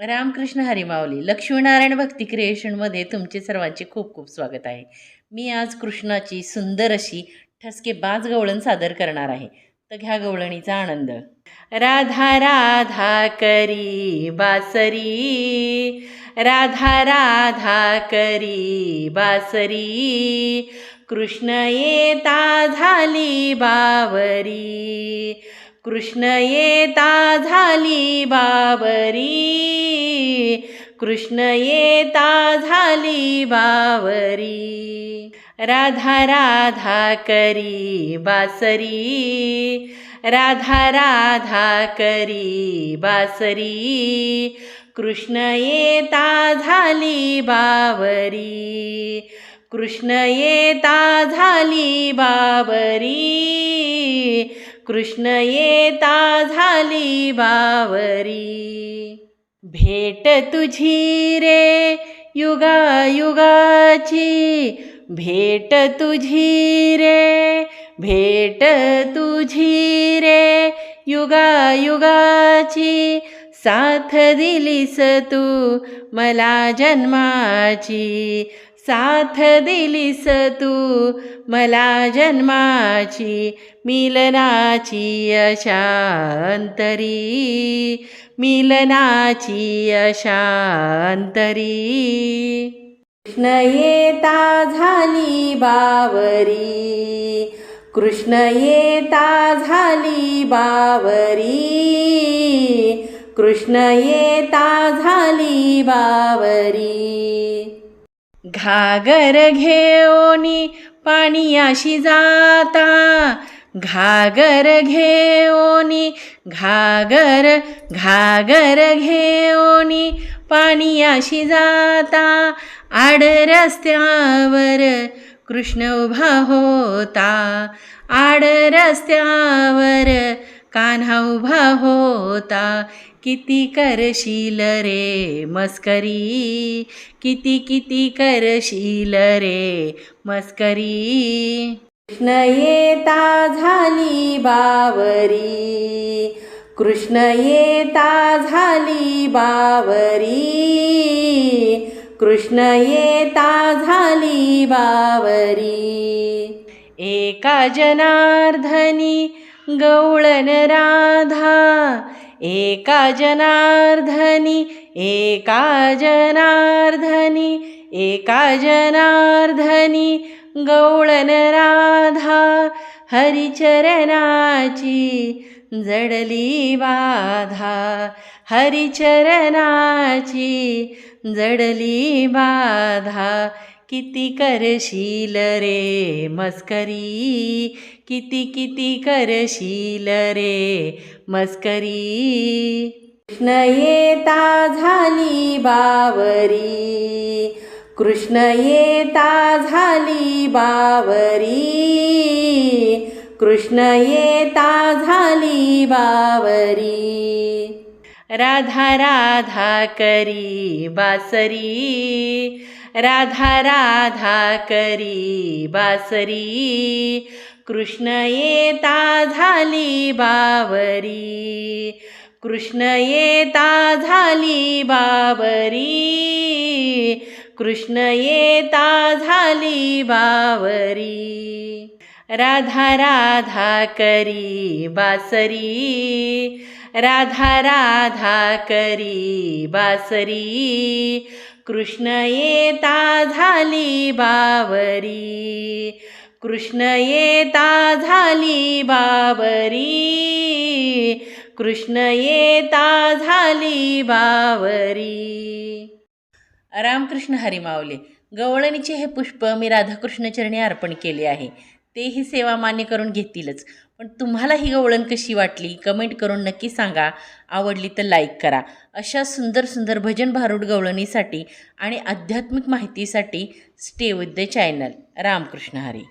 रामकृष्ण हरिमावली लक्ष्मीनारायण भक्ती क्रिएशनमध्ये तुमचे सर्वांचे खूप खूप स्वागत आहे. मी आज कृष्णाची सुंदर अशी ठसके बाज गवळण सादर करणार आहे. तर घ्या गवळणीचा आनंद. राधा राधा करी बासरी. राधा राधा करी बासरी. कृष्ण येता झाली बावरी. कृष्ण येता झाली बावरी कृष्ण येता झाली बावरी राधा राधा करी बासरी. राधा राधा करी बासरी. कृष्ण येता झाली बावरी कृष्ण येता झाली बावरी कृष्ण येता झाली बावरी. भेट तुझी रे युगा युगाची भेट तुझी रे भेट तुझी रे युगा युगाची साथ दिलीस तू मला जन्माची. साथ दिलीस तू मला जन्माची मिलनाची अशांतरी मिलनाची अशांतरी कृष्ण येता झाली बावरी कृष्ण येता झाली बावरी कृष्ण येता झाली बावरी. घागर घेऊनी पाणीयाशी जाता. घागर घेऊनी घागर घागर घेऊनी पाणीयाशी जाता. आड रस्त्यावर कृष्ण उभा होता. आड रस्त्यावर कान्हा उभा होता. किती करशील रे मस्करी? किती किती करशील रे मस्करी? कृष्ण येता झाली बावरी. कृष्ण येता झाली बावरी. कृष्ण येता झाली बावरी. एका जनार्धनी गौळन राधा. एका जनार्धनी एका जनार्धनी एका जनार्धनी गौळन राधा हरिचरणाची जडली बाधा हरिचरणाची जडली बाधा किती करशील रे मस्करी किती किती करशील रे मस्करी? कृष्ण येता झाली बावरी. कृष्ण येता झाली बावरी. कृष्ण येता झाली बावरी. राधा राधा करी बासरी. राधा राधा करी बासरी. कृष्ण येता झाली बावरी कृष्ण येता झाली बावरी कृष्ण येता झाली बावरी राधा राधा करी बासरी. राधा राधा करी बासरी. कृष्ण येता झाली बावरी कृष्ण येता झाली बावरी कृष्ण येता झाली बावरी रामकृष्ण हरिमावले गवळणीचे हे पुष्प मी राधाकृष्णचरणी अर्पण केले आहे. तेही सेवा मान्य करून घेतीलच. पण तुम्हाला ही गवळण कशी वाटली? कमेंट करून नक्की सांगा. आवडली तर लाईक करा. अशा सुंदर सुंदर भजन भारूड गवळणीसाठी आणि आध्यात्मिक माहितीसाठी stay with the channel. Ramakrishna Hari.